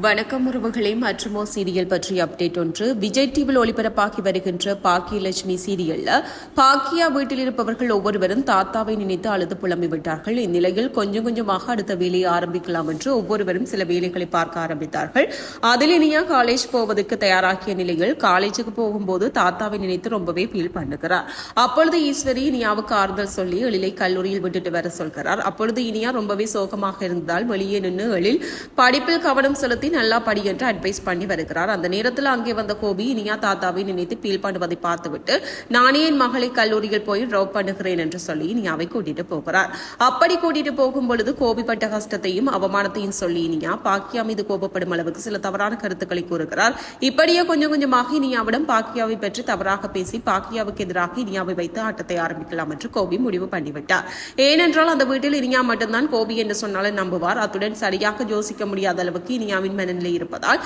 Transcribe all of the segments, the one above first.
வணக்கம் உறவுகளே மற்றுமோ சீரியல் பற்றிய அப்டேட் ஒன்று. விஜய் டிவியில் ஒளிபரப்பாகி வருகின்ற பாக்கியலட்சுமி சீரியல்ல பாக்கியா வீட்டில் இருப்பவர்கள் ஒவ்வொருவரும் தாத்தாவை நினைத்து அழுது புலம்பி விட்டார்கள். இந்நிலையில் கொஞ்சம் கொஞ்சமாக அடுத்த வேலையை ஆரம்பிக்கலாம் என்று ஒவ்வொருவரும் சில வேலைகளை பார்க்க ஆரம்பித்தார்கள். அதில் இனியா காலேஜ் போவதற்கு தயாராகிய நிலையில் காலேஜுக்கு போகும்போது தாத்தாவை நினைத்து ரொம்பவே ஃபீல் பண்ணுகிறார். அப்பொழுது ஈஸ்வரி இனியாவுக்கு ஆறுதல் சொல்லி எழிலை கல்லூரியில் விட்டுட்டு வர சொல்கிறார். அப்பொழுது இனியா ரொம்பவே சோகமாக இருந்ததால் வெளியே நின்று எழில் படிப்பில் கவனம் செலுத்தி நல்லா படி என்று அட்வைஸ் பண்ணி வருகிறார். அந்த நேரத்தில் அங்கே வந்த கோபி இனியா தாத்தாவை நினைத்து ஃபீல் பண்ணுவதை பார்த்துவிட்டு நானே என் மகளை கல்லூரியில் போய் ட்ராப் பண்ணுகிறேன் என்று சொல்லி இனியாவை கூட்டிட்டு போகிறார். அப்படி கூட்டிட்டு போகும் பொழுது கோபி பட்ட கஷ்டத்தையும் அவமானத்தையும் சொல்லி இனியா பாக்கியா மீது கோபப்படும் அளவுக்கு சில தவறான கருத்துக்களை கூறுகிறார். இப்படியே கொஞ்சம் கொஞ்சமாக இனியாவிடம் பாக்கியாவை பற்றி தவறாக பேசி பாக்கியாவுக்கு எதிராக இனியாவை வைத்து ஆட்டத்தை ஆரம்பிக்கலாம் என்று கோபி முடிவு பண்ணிவிட்டார். ஏனென்றால் அந்த வீட்டில் இனியா மட்டும்தான் கோபி என்று சொன்னாலும் நம்புவார். அத்துடன் சரியாக யோசிக்க முடியாத அளவுக்கு இனியாவின் மனநிலை இருப்பதால்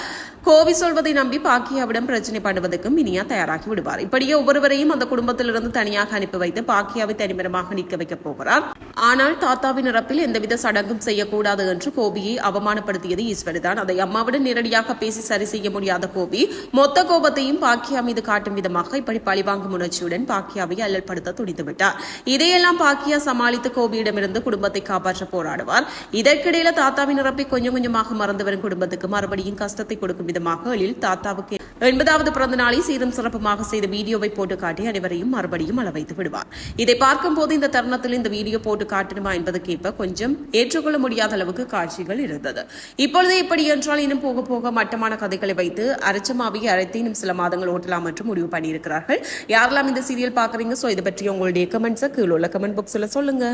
கோவி சொல்வதை நம்பி பாக்கியாவிடம் பிரச்சனை பண்ணுவதற்கும் இனியா தயாராகி விடுவார். இப்படியே ஒவ்வொருவரையும் அந்த குடும்பத்திலிருந்து தனியாக அனுப்பி வைத்து பாக்கியாவை தனிமரமாக நிற்க வைக்கப் போகிறார். ஆனால் தாத்தாவின் இறப்பில் எந்தவித சடங்கும் செய்யக்கூடாது என்று கோபியை அவமானப்படுத்தியது ஈஸ்வரி தான் அதை அம்மாவுடன் நேரடியாக பேசி சரி செய்ய முடியாத கோபி மொத்த கோபத்தையும் பாக்கியா மீது காட்டும் விதமாக இப்படி பழிவாங்கும் உணர்ச்சியுடன் பாக்கியாவை அல்லல்படுத்த துடித்து விட்டார். இதையெல்லாம் பாக்கியா சமாளித்து கோபியிடமிருந்து குடும்பத்தை காப்பாற்ற போராடுவார். இதற்கிடையில தாத்தாவின் இறப்பை கொஞ்சம் கொஞ்சமாக மறந்து வரும் குடும்பத்துக்கு குடும்பத்துக்கு மறுபடியும் கஷ்டத்தை கொடுக்கும் விதமாக எழில் தாத்தாவுக்கு எண்பதாவது பிறந்த நாளை சீரும் சிறப்புமாக செய்த வீடியோவை போட்டு காட்டி அனைவரையும் மறுபடியும் அளவைத்து விடுவார். இதை பார்க்கும் போது இந்த தருணத்தில் இந்த வீடியோ போட்டு காட்டணுமா என்பதற்கேற்ப கொஞ்சம் ஏற்றுக்கொள்ள முடியாத அளவுக்கு காட்சிகள் இருந்தது. இப்பொழுது இப்படி என்றால் இன்னும் போக போக மட்டமான கதைகளை வைத்து அரைச்சமாவை அரைத்து இன்னும் சில மாதங்கள் ஓட்டலாம் என்று முடிவு பண்ணியிருக்கிறார்கள். யாரெல்லாம் இந்த சீரியல் பார்க்குறீங்க? ஸோ இதை பற்றி உங்களுடைய கமெண்ட்ஸை கீழே உள்ள கமெண்ட் பாக்ஸில் சொல்லுங்க.